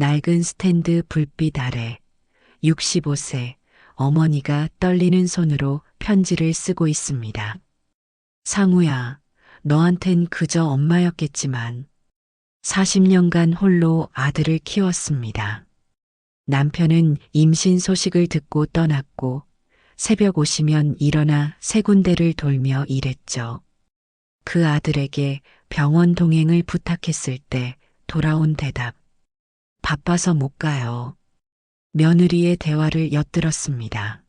낡은 스탠드 불빛 아래 65세 어머니가 떨리는 손으로 편지를 쓰고 있습니다. 상우야, 너한텐 그저 엄마였겠지만 40년간 홀로 아들을 키웠습니다. 남편은 임신 소식을 듣고 떠났고 새벽 오시면 일어나 세 군데를 돌며 일했죠. 그 아들에게 병원 동행을 부탁했을 때 돌아온 대답. 바빠서 못 가요. 며느리의 대화를 엿들었습니다.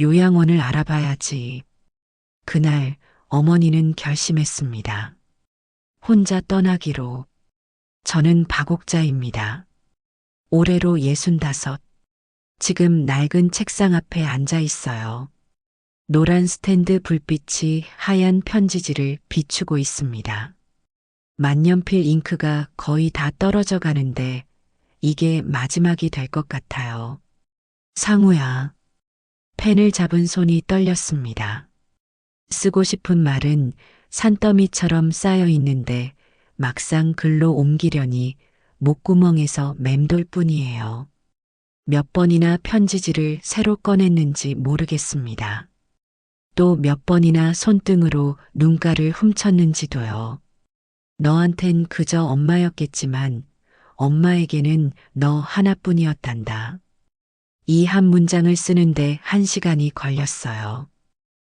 요양원을 알아봐야지. 그날 어머니는 결심했습니다. 혼자 떠나기로. 저는 박옥자입니다. 올해로 예순다섯. 지금 낡은 책상 앞에 앉아 있어요. 노란 스탠드 불빛이 하얀 편지지를 비추고 있습니다. 만년필 잉크가 거의 다 떨어져 가는데 이게 마지막이 될 것 같아요. 상우야. 펜을 잡은 손이 떨렸습니다. 쓰고 싶은 말은 산더미처럼 쌓여 있는데 막상 글로 옮기려니 목구멍에서 맴돌 뿐이에요. 몇 번이나 편지지를 새로 꺼냈는지 모르겠습니다. 또 몇 번이나 손등으로 눈가를 훔쳤는지도요. 너한텐 그저 엄마였겠지만 엄마에게는 너 하나뿐이었단다. 이 한 문장을 쓰는데 한 시간이 걸렸어요.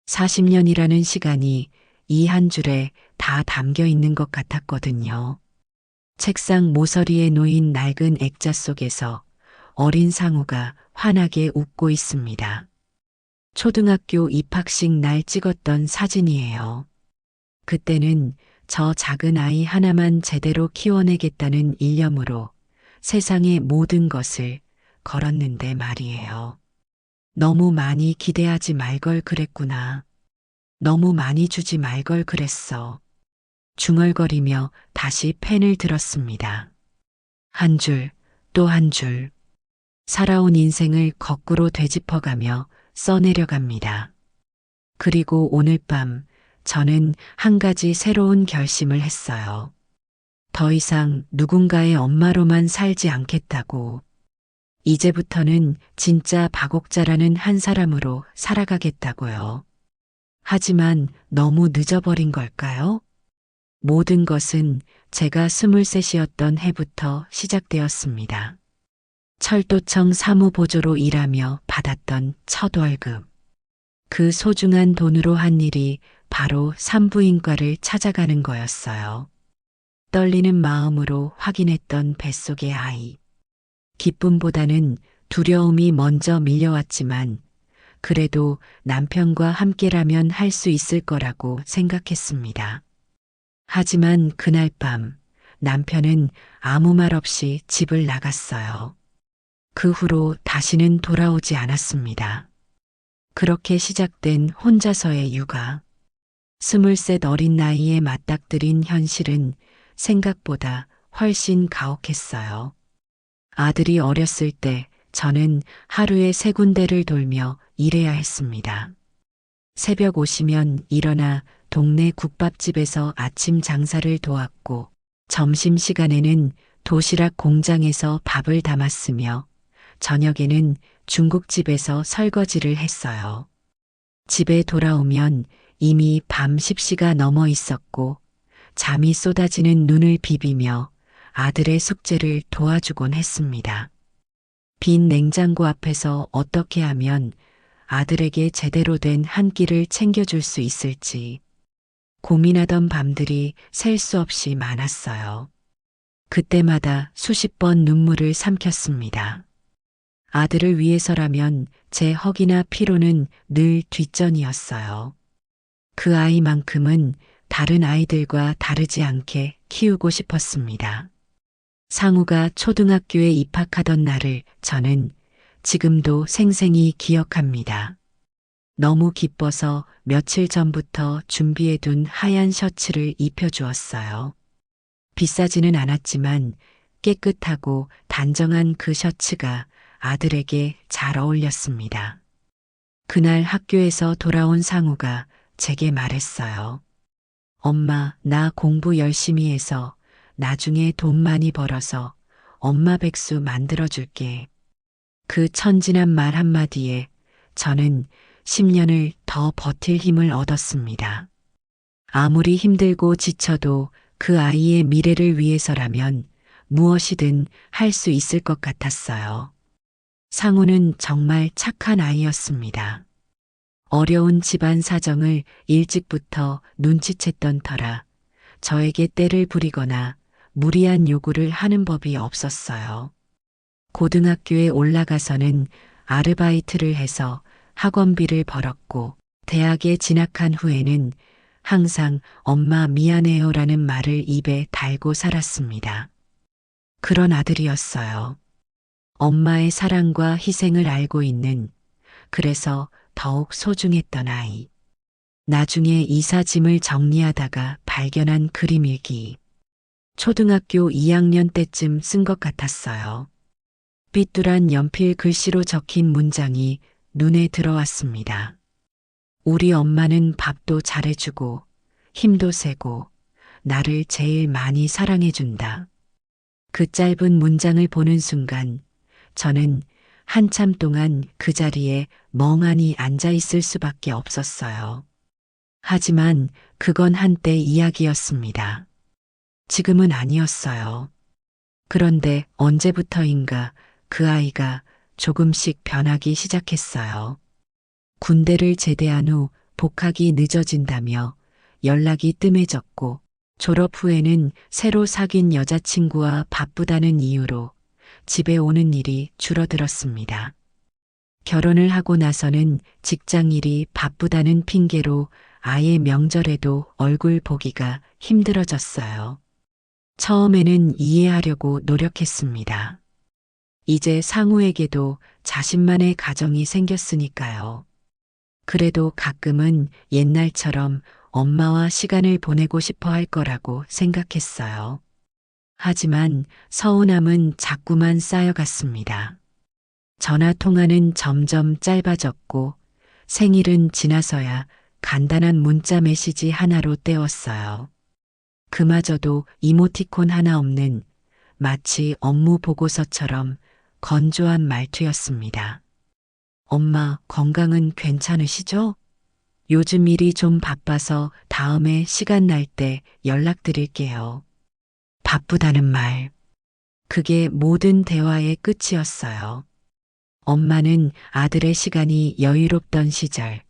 40년이라는 시간이 이 한 줄에 다 담겨 있는 것 같았거든요. 책상 모서리에 놓인 낡은 액자 속에서 어린 상우가 환하게 웃고 있습니다. 초등학교 입학식 날 찍었던 사진이에요. 그때는 저 작은 아이 하나만 제대로 키워내겠다는 일념으로 세상의 모든 것을 걸었는데 말이에요. 너무 많이 기대하지 말걸 그랬구나. 너무 많이 주지 말걸 그랬어. 중얼거리며 다시 펜을 들었습니다. 한 줄, 또 한 줄. 살아온 인생을 거꾸로 되짚어가며 써내려갑니다. 그리고 오늘 밤 저는 한 가지 새로운 결심을 했어요. 더 이상 누군가의 엄마로만 살지 않겠다고. 이제부터는 진짜 박옥자라는 한 사람으로 살아가겠다고요. 하지만 너무 늦어버린 걸까요? 모든 것은 제가 스물셋이었던 해부터 시작되었습니다. 철도청 사무보조로 일하며 받았던 첫 월급. 그 소중한 돈으로 한 일이 바로 산부인과를 찾아가는 거였어요. 떨리는 마음으로 확인했던 뱃속의 아이. 기쁨보다는 두려움이 먼저 밀려왔지만 그래도 남편과 함께라면 할 수 있을 거라고 생각했습니다. 하지만 그날 밤 남편은 아무 말 없이 집을 나갔어요. 그 후로 다시는 돌아오지 않았습니다. 그렇게 시작된 혼자서의 육아. 스물셋 어린 나이에 맞닥뜨린 현실은 생각보다 훨씬 가혹했어요. 아들이 어렸을 때 저는 하루에 세 군데를 돌며 일해야 했습니다. 새벽 오시면 일어나 동네 국밥집에서 아침 장사를 도왔고 점심시간에는 도시락 공장에서 밥을 담았으며 저녁에는 중국집에서 설거지를 했어요. 집에 돌아오면 이미 밤 10시가 넘어 있었고 잠이 쏟아지는 눈을 비비며 아들의 숙제를 도와주곤 했습니다. 빈 냉장고 앞에서 어떻게 하면 아들에게 제대로 된 한 끼를 챙겨줄 수 있을지 고민하던 밤들이 셀 수 없이 많았어요. 그때마다 수십 번 눈물을 삼켰습니다. 아들을 위해서라면 제 허기나 피로는 늘 뒷전이었어요. 그 아이만큼은 다른 아이들과 다르지 않게 키우고 싶었습니다. 상우가 초등학교에 입학하던 날을 저는 지금도 생생히 기억합니다. 너무 기뻐서 며칠 전부터 준비해둔 하얀 셔츠를 입혀주었어요. 비싸지는 않았지만 깨끗하고 단정한 그 셔츠가 아들에게 잘 어울렸습니다. 그날 학교에서 돌아온 상우가 제게 말했어요. 엄마, 나 공부 열심히 해서 나중에 돈 많이 벌어서 엄마 백수 만들어줄게. 그 천진한 말 한마디에 저는 10년을 더 버틸 힘을 얻었습니다. 아무리 힘들고 지쳐도 그 아이의 미래를 위해서라면 무엇이든 할 수 있을 것 같았어요. 상우는 정말 착한 아이였습니다. 어려운 집안 사정을 일찍부터 눈치챘던 터라 저에게 때를 부리거나 무리한 요구를 하는 법이 없었어요. 고등학교에 올라가서는 아르바이트를 해서 학원비를 벌었고 대학에 진학한 후에는 항상 엄마 미안해요라는 말을 입에 달고 살았습니다. 그런 아들이었어요. 엄마의 사랑과 희생을 알고 있는 그래서 더욱 소중했던 아이. 나중에 이사짐을 정리하다가 발견한 그림일기. 초등학교 2학년 때쯤 쓴 것 같았어요. 삐뚤한 연필 글씨로 적힌 문장이 눈에 들어왔습니다. 우리 엄마는 밥도 잘해주고 힘도 세고 나를 제일 많이 사랑해준다. 그 짧은 문장을 보는 순간 저는 한참 동안 그 자리에 멍하니 앉아 있을 수밖에 없었어요. 하지만 그건 한때 이야기였습니다. 지금은 아니었어요. 그런데 언제부터인가 그 아이가 조금씩 변하기 시작했어요. 군대를 제대한 후 복학이 늦어진다며 연락이 뜸해졌고 졸업 후에는 새로 사귄 여자친구와 바쁘다는 이유로 집에 오는 일이 줄어들었습니다. 결혼을 하고 나서는 직장 일이 바쁘다는 핑계로 아예 명절에도 얼굴 보기가 힘들어졌어요. 처음에는 이해하려고 노력했습니다. 이제 상우에게도 자신만의 가정이 생겼으니까요. 그래도 가끔은 옛날처럼 엄마와 시간을 보내고 싶어 할 거라고 생각했어요. 하지만 서운함은 자꾸만 쌓여갔습니다. 전화 통화는 점점 짧아졌고 생일은 지나서야 간단한 문자 메시지 하나로 때웠어요. 그마저도 이모티콘 하나 없는 마치 업무 보고서처럼 건조한 말투였습니다. 엄마 건강은 괜찮으시죠? 요즘 일이 좀 바빠서 다음에 시간 날 때 연락드릴게요. 바쁘다는 말. 그게 모든 대화의 끝이었어요. 엄마는 아들의 시간이 여유롭던 시절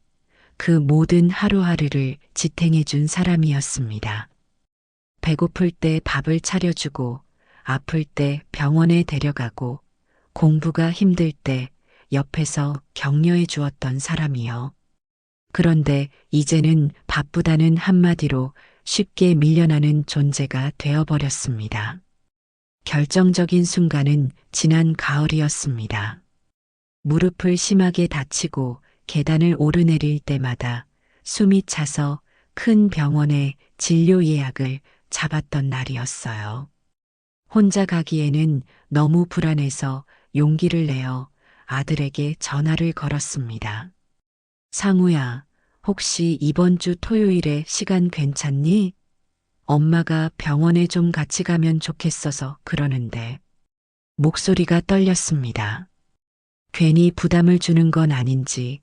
그 모든 하루하루를 지탱해 준 사람이었습니다. 배고플 때 밥을 차려주고 아플 때 병원에 데려가고 공부가 힘들 때 옆에서 격려해 주었던 사람이요. 그런데 이제는 바쁘다는 한마디로 쉽게 밀려나는 존재가 되어버렸습니다. 결정적인 순간은 지난 가을이었습니다. 무릎을 심하게 다치고 계단을 오르내릴 때마다 숨이 차서 큰 병원에 진료 예약을 잡았던 날이었어요. 혼자 가기에는 너무 불안해서 용기를 내어 아들에게 전화를 걸었습니다. 상우야, 혹시 이번 주 토요일에 시간 괜찮니? 엄마가 병원에 좀 같이 가면 좋겠어서 그러는데 목소리가 떨렸습니다. 괜히 부담을 주는 건 아닌지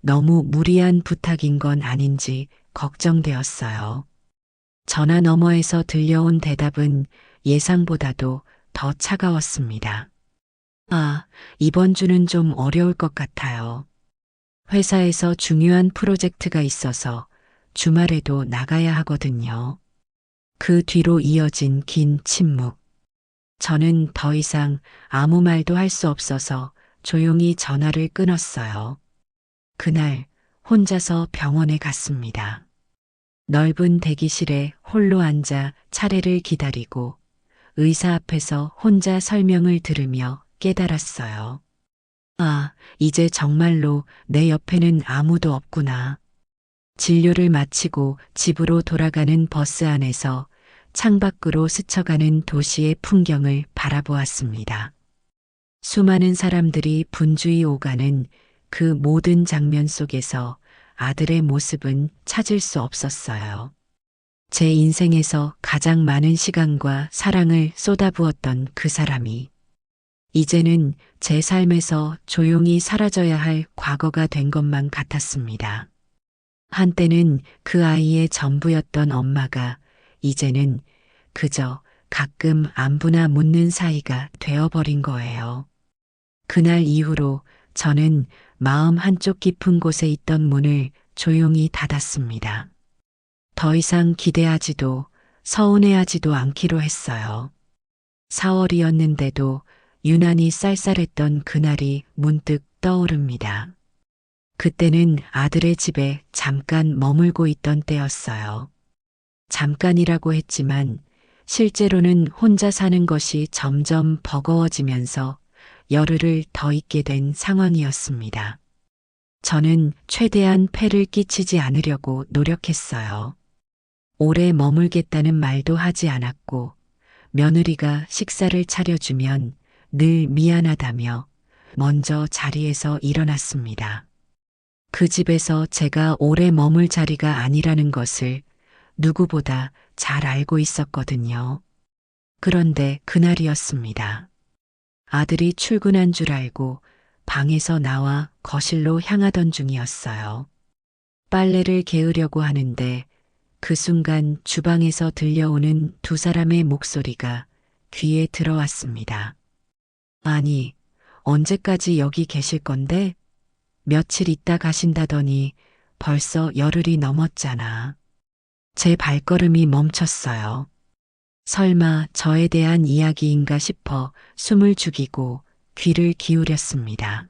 너무 무리한 부탁인 건 아닌지 걱정되었어요. 전화 너머에서 들려온 대답은 예상보다도 더 차가웠습니다. 아, 이번 주는 좀 어려울 것 같아요. 회사에서 중요한 프로젝트가 있어서 주말에도 나가야 하거든요. 그 뒤로 이어진 긴 침묵. 저는 더 이상 아무 말도 할 수 없어서 조용히 전화를 끊었어요. 그날 혼자서 병원에 갔습니다. 넓은 대기실에 홀로 앉아 차례를 기다리고 의사 앞에서 혼자 설명을 들으며 깨달았어요. 아, 이제 정말로 내 옆에는 아무도 없구나. 진료를 마치고 집으로 돌아가는 버스 안에서 창밖으로 스쳐가는 도시의 풍경을 바라보았습니다. 수많은 사람들이 분주히 오가는 그 모든 장면 속에서 아들의 모습은 찾을 수 없었어요. 제 인생에서 가장 많은 시간과 사랑을 쏟아부었던 그 사람이 이제는 제 삶에서 조용히 사라져야 할 과거가 된 것만 같았습니다. 한때는 그 아이의 전부였던 엄마가 이제는 그저 가끔 안부나 묻는 사이가 되어버린 거예요. 그날 이후로 저는 마음 한쪽 깊은 곳에 있던 문을 조용히 닫았습니다. 더 이상 기대하지도 서운해하지도 않기로 했어요. 4월이었는데도 유난히 쌀쌀했던 그날이 문득 떠오릅니다. 그때는 아들의 집에 잠깐 머물고 있던 때였어요. 잠깐이라고 했지만 실제로는 혼자 사는 것이 점점 버거워지면서 열흘을 더 있게 된 상황이었습니다. 저는 최대한 폐를 끼치지 않으려고 노력했어요. 오래 머물겠다는 말도 하지 않았고 며느리가 식사를 차려주면 늘 미안하다며 먼저 자리에서 일어났습니다. 그 집에서 제가 오래 머물 자리가 아니라는 것을 누구보다 잘 알고 있었거든요. 그런데 그날이었습니다. 아들이 출근한 줄 알고 방에서 나와 거실로 향하던 중이었어요. 빨래를 개으려고 하는데 그 순간 주방에서 들려오는 두 사람의 목소리가 귀에 들어왔습니다. 아니, 언제까지 여기 계실 건데? 며칠 있다 가신다더니 벌써 열흘이 넘었잖아. 제 발걸음이 멈췄어요. 설마 저에 대한 이야기인가 싶어 숨을 죽이고 귀를 기울였습니다.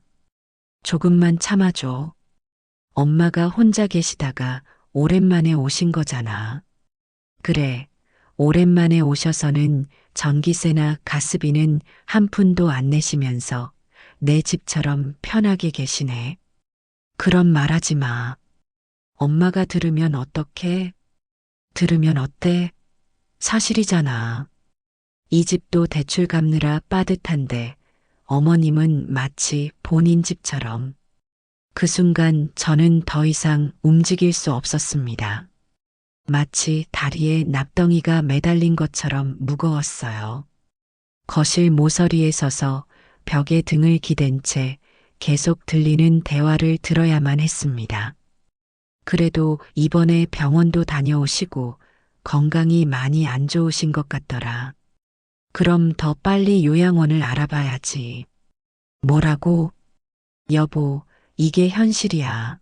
조금만 참아줘. 엄마가 혼자 계시다가 오랜만에 오신 거잖아. 그래, 오랜만에 오셔서는 전기세나 가스비는 한 푼도 안 내시면서 내 집처럼 편하게 계시네. 그런 말하지 마. 엄마가 들으면 어떡해? 들으면 어때? 사실이잖아. 이 집도 대출 갚느라 빠듯한데 어머님은 마치 본인 집처럼. 그 순간 저는 더 이상 움직일 수 없었습니다. 마치 다리에 납덩이가 매달린 것처럼 무거웠어요. 거실 모서리에 서서 벽에 등을 기댄 채 계속 들리는 대화를 들어야만 했습니다. 그래도 이번에 병원도 다녀오시고 건강이 많이 안 좋으신 것 같더라. 그럼 더 빨리 요양원을 알아봐야지. 뭐라고? 여보, 이게 현실이야.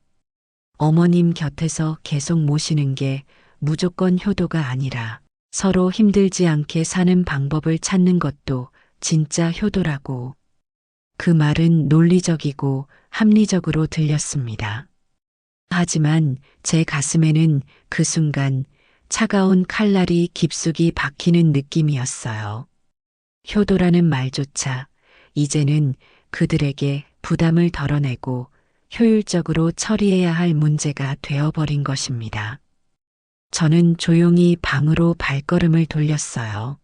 어머님 곁에서 계속 모시는 게 무조건 효도가 아니라 서로 힘들지 않게 사는 방법을 찾는 것도 진짜 효도라고. 그 말은 논리적이고 합리적으로 들렸습니다. 하지만 제 가슴에는 그 순간 차가운 칼날이 깊숙이 박히는 느낌이었어요. 효도라는 말조차 이제는 그들에게 부담을 덜어내고 효율적으로 처리해야 할 문제가 되어버린 것입니다. 저는 조용히 방으로 발걸음을 돌렸어요.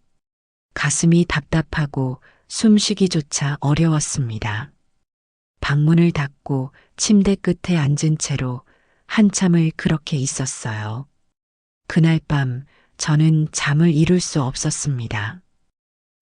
가슴이 답답하고 숨쉬기조차 어려웠습니다. 방문을 닫고 침대 끝에 앉은 채로 한참을 그렇게 있었어요. 그날 밤 저는 잠을 이룰 수 없었습니다.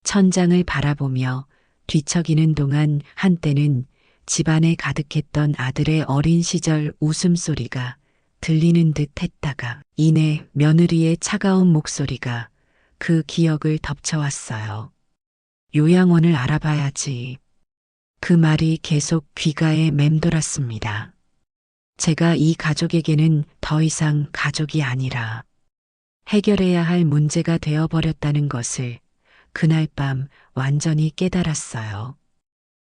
천장을 바라보며 뒤척이는 동안 한때는 집안에 가득했던 아들의 어린 시절 웃음소리가 들리는 듯 했다가 이내 며느리의 차가운 목소리가 그 기억을 덮쳐왔어요. 요양원을 알아봐야지. 그 말이 계속 귀가에 맴돌았습니다. 제가 이 가족에게는 더 이상 가족이 아니라 해결해야 할 문제가 되어버렸다는 것을 그날 밤 완전히 깨달았어요.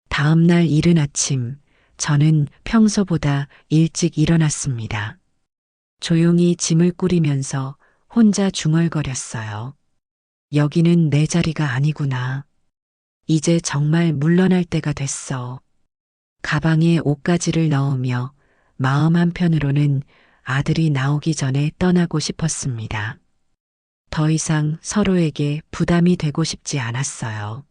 다음 날 이른 아침, 저는 평소보다 일찍 일어났습니다. 조용히 짐을 꾸리면서 혼자 중얼거렸어요. 여기는 내 자리가 아니구나. 이제 정말 물러날 때가 됐어. 가방에 옷가지를 넣으며 마음 한편으로는 아들이 나오기 전에 떠나고 싶었습니다. 더 이상 서로에게 부담이 되고 싶지 않았어요.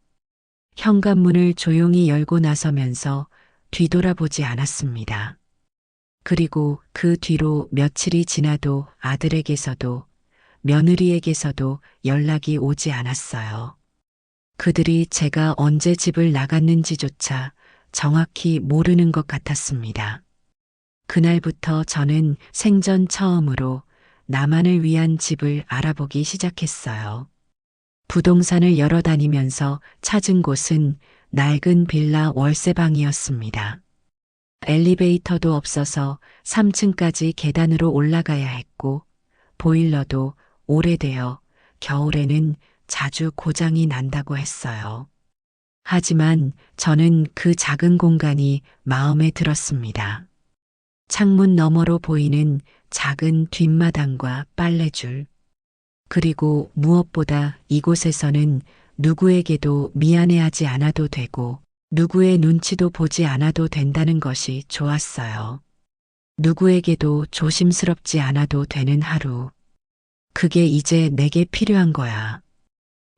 현관문을 조용히 열고 나서면서 뒤돌아보지 않았습니다. 그리고 그 뒤로 며칠이 지나도 아들에게서도 며느리에게서도 연락이 오지 않았어요. 그들이 제가 언제 집을 나갔는지조차 정확히 모르는 것 같았습니다. 그날부터 저는 생전 처음으로 나만을 위한 집을 알아보기 시작했어요. 부동산을 열어 다니면서 찾은 곳은 낡은 빌라 월세방이었습니다. 엘리베이터도 없어서 3층까지 계단으로 올라가야 했고, 보일러도 오래되어 겨울에는 자주 고장이 난다고 했어요. 하지만 저는 그 작은 공간이 마음에 들었습니다. 창문 너머로 보이는 작은 뒷마당과 빨래줄. 그리고 무엇보다 이곳에서는 누구에게도 미안해하지 않아도 되고 누구의 눈치도 보지 않아도 된다는 것이 좋았어요. 누구에게도 조심스럽지 않아도 되는 하루. 그게 이제 내게 필요한 거야.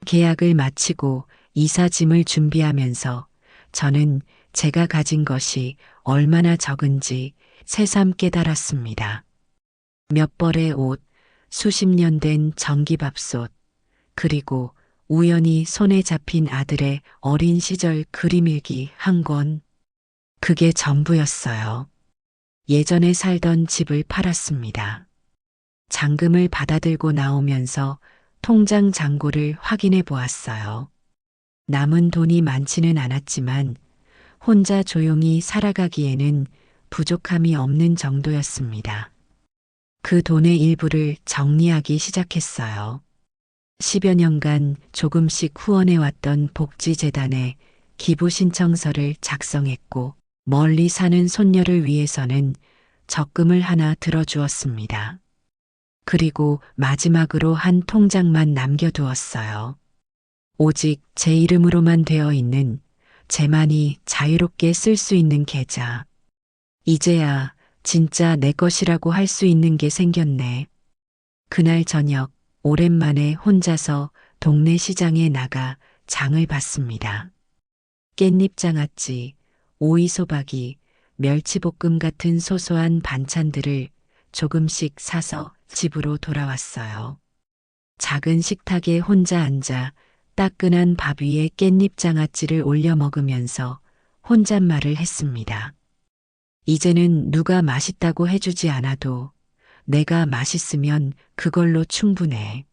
계약을 마치고 이사 짐을 준비하면서 저는 제가 가진 것이 얼마나 적은지 새삼 깨달았습니다. 몇 벌의 옷, 수십 년 된 전기밥솥, 그리고 우연히 손에 잡힌 아들의 어린 시절 그림일기 한 권. 그게 전부였어요. 예전에 살던 집을 팔았습니다. 잔금을 받아들고 나오면서 통장 잔고를 확인해 보았어요. 남은 돈이 많지는 않았지만 혼자 조용히 살아가기에는 부족함이 없는 정도였습니다. 그 돈의 일부를 정리하기 시작했어요. 10여 년간 조금씩 후원해왔던 복지재단에 기부 신청서를 작성했고 멀리 사는 손녀를 위해서는 적금을 하나 들어주었습니다. 그리고 마지막으로 한 통장만 남겨두었어요. 오직 제 이름으로만 되어 있는 제만이 자유롭게 쓸 수 있는 계좌. 이제야 진짜 내 것이라고 할 수 있는 게 생겼네. 그날 저녁 오랜만에 혼자서 동네 시장에 나가 장을 봤습니다. 깻잎 장아찌, 오이소박이, 멸치볶음 같은 소소한 반찬들을 조금씩 사서 집으로 돌아왔어요. 작은 식탁에 혼자 앉아 따끈한 밥 위에 깻잎 장아찌를 올려 먹으면서 혼잣말을 했습니다. 이제는 누가 맛있다고 해주지 않아도 내가 맛있으면 그걸로 충분해.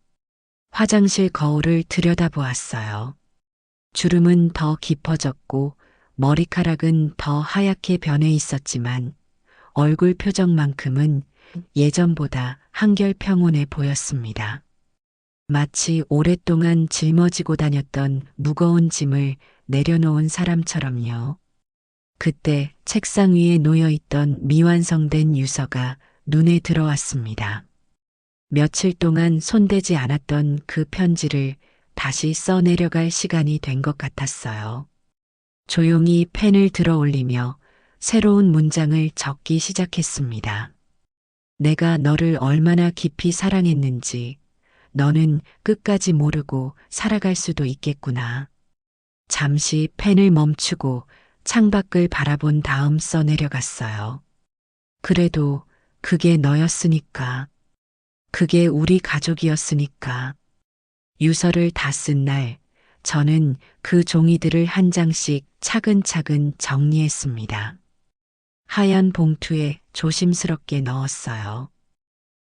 화장실 거울을 들여다보았어요. 주름은 더 깊어졌고 머리카락은 더 하얗게 변해 있었지만 얼굴 표정만큼은 예전보다 한결 평온해 보였습니다. 마치 오랫동안 짊어지고 다녔던 무거운 짐을 내려놓은 사람처럼요. 그때 책상 위에 놓여 있던 미완성된 유서가 눈에 들어왔습니다. 며칠 동안 손대지 않았던 그 편지를 다시 써내려갈 시간이 된 것 같았어요. 조용히 펜을 들어 올리며 새로운 문장을 적기 시작했습니다. 내가 너를 얼마나 깊이 사랑했는지 너는 끝까지 모르고 살아갈 수도 있겠구나. 잠시 펜을 멈추고 창밖을 바라본 다음 써내려갔어요. 그래도 그게 너였으니까. 그게 우리 가족이었으니까. 유서를 다 쓴 날, 저는 그 종이들을 한 장씩 차근차근 정리했습니다. 하얀 봉투에 조심스럽게 넣었어요.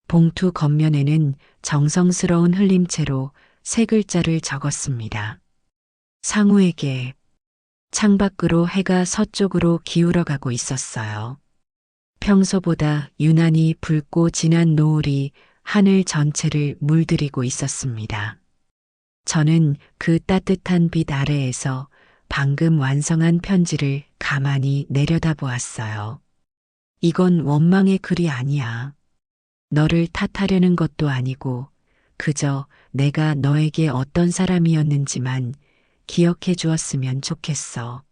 봉투 겉면에는 정성스러운 흘림체로 세 글자를 적었습니다. 상우에게 창밖으로 해가 서쪽으로 기울어가고 있었어요. 평소보다 유난히 붉고 진한 노을이 하늘 전체를 물들이고 있었습니다. 저는 그 따뜻한 빛 아래에서 방금 완성한 편지를 가만히 내려다보았어요. 이건 원망의 글이 아니야. 너를 탓하려는 것도 아니고 그저 내가 너에게 어떤 사람이었는지만 기억해 주었으면 좋겠어.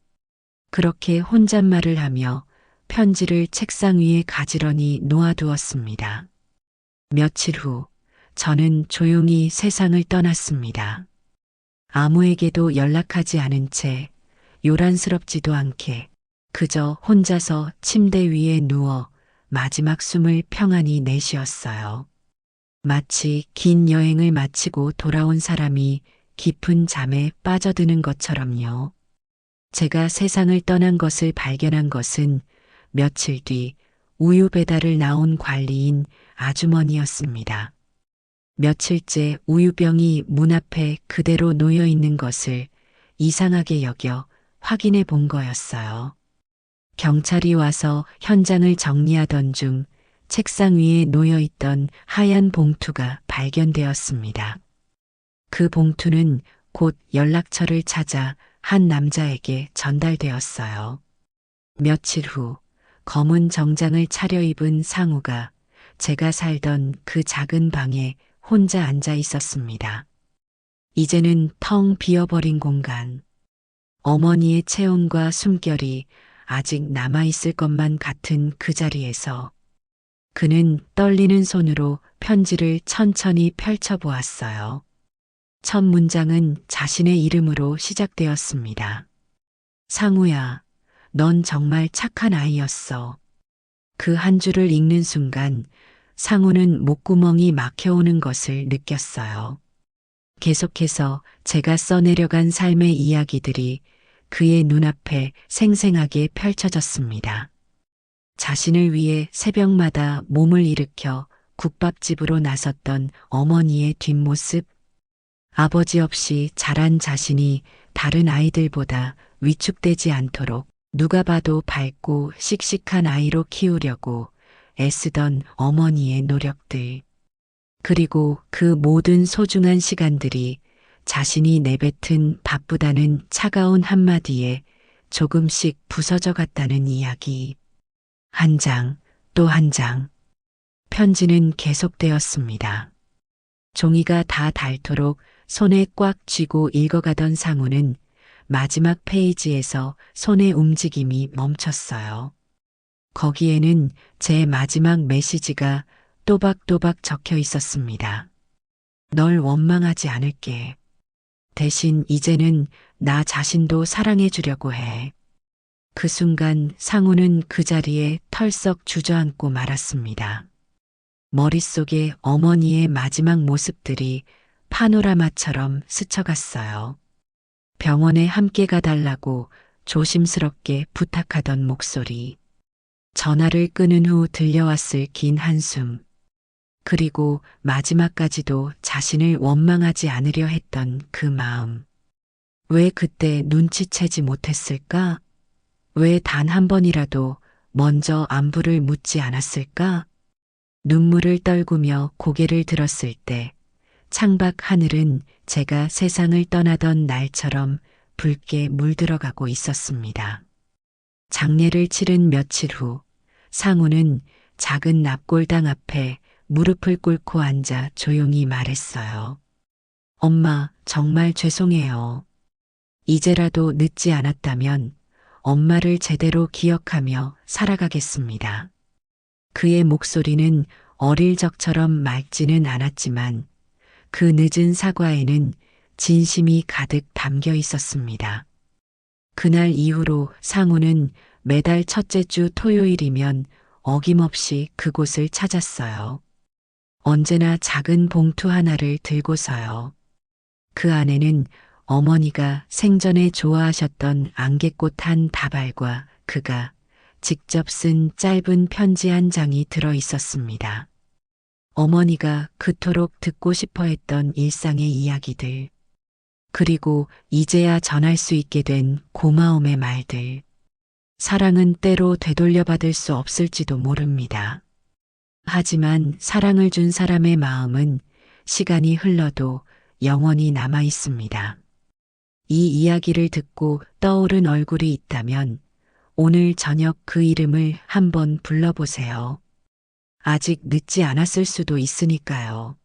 그렇게 혼잣말을 하며 편지를 책상 위에 가지런히 놓아두었습니다. 며칠 후 저는 조용히 세상을 떠났습니다. 아무에게도 연락하지 않은 채 요란스럽지도 않게 그저 혼자서 침대 위에 누워 마지막 숨을 평안히 내쉬었어요. 마치 긴 여행을 마치고 돌아온 사람이 깊은 잠에 빠져드는 것처럼요. 제가 세상을 떠난 것을 발견한 것은 며칠 뒤 우유 배달을 나온 관리인 아주머니였습니다. 며칠째 우유병이 문 앞에 그대로 놓여 있는 것을 이상하게 여겨 확인해 본 거였어요. 경찰이 와서 현장을 정리하던 중 책상 위에 놓여 있던 하얀 봉투가 발견되었습니다. 그 봉투는 곧 연락처를 찾아 한 남자에게 전달되었어요. 며칠 후 검은 정장을 차려입은 상우가 제가 살던 그 작은 방에 혼자 앉아 있었습니다. 이제는 텅 비어버린 공간. 어머니의 체온과 숨결이 아직 남아있을 것만 같은 그 자리에서 그는 떨리는 손으로 편지를 천천히 펼쳐보았어요. 첫 문장은 자신의 이름으로 시작되었습니다. 상우야, 넌 정말 착한 아이였어. 그 한 줄을 읽는 순간 상우는 목구멍이 막혀오는 것을 느꼈어요. 계속해서 제가 써내려간 삶의 이야기들이 그의 눈앞에 생생하게 펼쳐졌습니다. 자신을 위해 새벽마다 몸을 일으켜 국밥집으로 나섰던 어머니의 뒷모습, 아버지 없이 자란 자신이 다른 아이들보다 위축되지 않도록 누가 봐도 밝고 씩씩한 아이로 키우려고 애쓰던 어머니의 노력들. 그리고 그 모든 소중한 시간들이 자신이 내뱉은 바쁘다는 차가운 한마디에 조금씩 부서져 갔다는 이야기. 한 장, 또 한 장. 편지는 계속되었습니다. 종이가 다 닳도록 손에 꽉 쥐고 읽어가던 상우는 마지막 페이지에서 손의 움직임이 멈췄어요. 거기에는 제 마지막 메시지가 또박또박 적혀 있었습니다. 널 원망하지 않을게. 대신 이제는 나 자신도 사랑해 주려고 해. 그 순간 상우는 그 자리에 털썩 주저앉고 말았습니다. 머릿속에 어머니의 마지막 모습들이 파노라마처럼 스쳐갔어요. 병원에 함께 가달라고 조심스럽게 부탁하던 목소리. 전화를 끊은 후 들려왔을 긴 한숨. 그리고 마지막까지도 자신을 원망하지 않으려 했던 그 마음. 왜 그때 눈치채지 못했을까? 왜 단 한 번이라도 먼저 안부를 묻지 않았을까? 눈물을 떨구며 고개를 들었을 때 창밖 하늘은 제가 세상을 떠나던 날처럼 붉게 물들어가고 있었습니다. 장례를 치른 며칠 후 상우는 작은 납골당 앞에 무릎을 꿇고 앉아 조용히 말했어요. 엄마, 정말 죄송해요. 이제라도 늦지 않았다면 엄마를 제대로 기억하며 살아가겠습니다. 그의 목소리는 어릴 적처럼 맑지는 않았지만 그 늦은 사과에는 진심이 가득 담겨 있었습니다. 그날 이후로 상우는 매달 첫째 주 토요일이면 어김없이 그곳을 찾았어요. 언제나 작은 봉투 하나를 들고서요. 그 안에는 어머니가 생전에 좋아하셨던 안개꽃 한 다발과 그가 직접 쓴 짧은 편지 한 장이 들어 있었습니다. 어머니가 그토록 듣고 싶어 했던 일상의 이야기들, 그리고 이제야 전할 수 있게 된 고마움의 말들. 사랑은 때로 되돌려받을 수 없을지도 모릅니다. 하지만 사랑을 준 사람의 마음은 시간이 흘러도 영원히 남아 있습니다. 이 이야기를 듣고 떠오른 얼굴이 있다면 오늘 저녁 그 이름을 한번 불러보세요. 아직 늦지 않았을 수도 있으니까요.